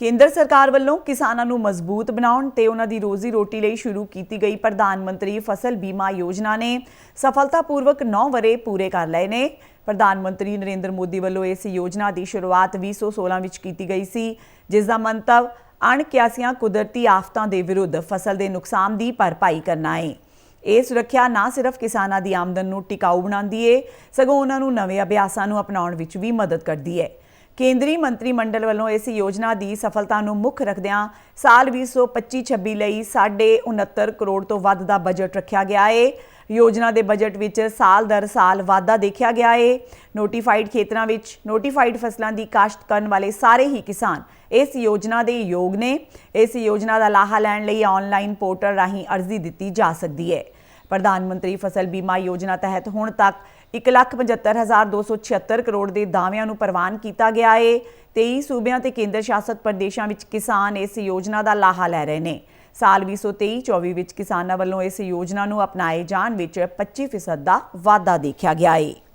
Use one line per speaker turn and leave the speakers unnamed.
ਕੇਂਦਰ ਸਰਕਾਰ ਵੱਲੋਂ ਕਿਸਾਨਾਂ ਨੂੰ ਮਜ਼ਬੂਤ ਬਣਾਉਣ ਤੇ ਉਹਨਾਂ ਦੀ ਰੋਜ਼ੀ ਰੋਟੀ ਲਈ ਸ਼ੁਰੂ ਕੀਤੀ ਗਈ ਪ੍ਰਧਾਨ ਮੰਤਰੀ ਫਸਲ ਬੀਮਾ ਯੋਜਨਾ ਨੇ ਸਫਲਤਾਪੂਰਵਕ 9 ਵਰੇ ਪੂਰੇ ਕਰ ਲਏ ਨੇ। ਪ੍ਰਧਾਨ ਮੰਤਰੀ ਨਰਿੰਦਰ ਮੋਦੀ ਵੱਲੋਂ ਇਸ ਯੋਜਨਾ ਦੀ ਸ਼ੁਰੂਆਤ 2016 ਵਿੱਚ ਕੀਤੀ ਗਈ ਸੀ, ਜਿਸ ਦਾ ਮੰਤਵ ਅਣਕਿਆਸੀਆਂ ਕੁਦਰਤੀ ਆਫਤਾਂ ਦੇ ਵਿਰੁੱਧ ਫਸਲ ਦੇ ਨੁਕਸਾਨ ਦੀ ਭਰਪਾਈ ਕਰਨਾ ਹੈ ਇਹ ਸੁਰੱਖਿਆ ਨਾ ਸਿਰਫ ਕਿਸਾਨਾਂ ਦੀ ਆਮਦਨ ਨੂੰ ਟਿਕਾਊ ਬਣਾਉਂਦੀ ਏ, ਸਗੋਂ ਉਹਨਾਂ ਨੂੰ ਨਵੇਂ ਅਭਿਆਸਾਂ ਨੂੰ ਅਪਣਾਉਣ ਵਿੱਚ ਵੀ ਮਦਦ ਕਰਦੀ ਹੈ ਕੇਂਦਰੀ ਮੰਤਰੀ ਮੰਡਲ ਵੱਲੋਂ ਇਸ ਯੋਜਨਾ ਦੀ ਸਫਲਤਾ ਨੂੰ ਮੁੱਖ ਰੱਖਦਿਆਂ ਸਾਲ 2025-26 ਲਈ 69 ਕਰੋੜ ਤੋਂ ਵੱਧ ਦਾ ਬਜਟ ਰੱਖਿਆ ਗਿਆ ਏ। ਯੋਜਨਾ ਦੇ ਬਜਟ ਵਿੱਚ ਸਾਲ ਦਰ ਸਾਲ ਵਾਧਾ ਦੇਖਿਆ ਗਿਆ ਏ। ਨੋਟੀਫਾਈਡ ਖੇਤਰਾਂ ਵਿੱਚ ਨੋਟੀਫਾਈਡ ਫਸਲਾਂ ਦੀ ਕਾਸ਼ਤ ਕਰਨ ਵਾਲੇ ਸਾਰੇ ਹੀ ਕਿਸਾਨ ਇਸ ਯੋਜਨਾ ਦੇ ਯੋਗ ਨੇ। ਇਸ ਯੋਜਨਾ ਦਾ ਲਾਹਾ ਲੈਣ ਲਈ ਆਨਲਾਈਨ ਪੋਰਟਲ ਰਾਹੀਂ ਅਰਜ਼ੀ ਦਿੱਤੀ ਜਾ ਸਕਦੀ ਹੈ ਪ੍ਰਧਾਨ ਮੰਤਰੀ ਫਸਲ ਬੀਮਾ ਯੋਜਨਾ ਤਹਿਤ ਹੁਣ ਤੱਕ 175276 ਕਰੋੜ ਦੇ ਦਾਅਵਿਆਂ ਨੂੰ ਪ੍ਰਵਾਨ ਕੀਤਾ ਗਿਆ ਏ। 23 ਸੂਬਿਆਂ ਤੇ ਕੇਂਦਰ ਸ਼ਾਸਤ ਪ੍ਰਦੇਸ਼ਾਂ ਵਿੱਚ ਕਿਸਾਨ ਇਸ ਯੋਜਨਾ ਦਾ ਲਾਹਾ ਲੈ ਰਹੇ ਨੇ। ਸਾਲ 2023-24 ਵਿੱਚ ਕਿਸਾਨਾਂ ਵੱਲੋਂ ਇਸ ਯੋਜਨਾ ਨੂੰ ਅਪਣਾਏ ਜਾਣ ਵਿੱਚ 25% ਦਾ ਵਾਧਾ ਦੇਖਿਆ ਗਿਆ ਏ।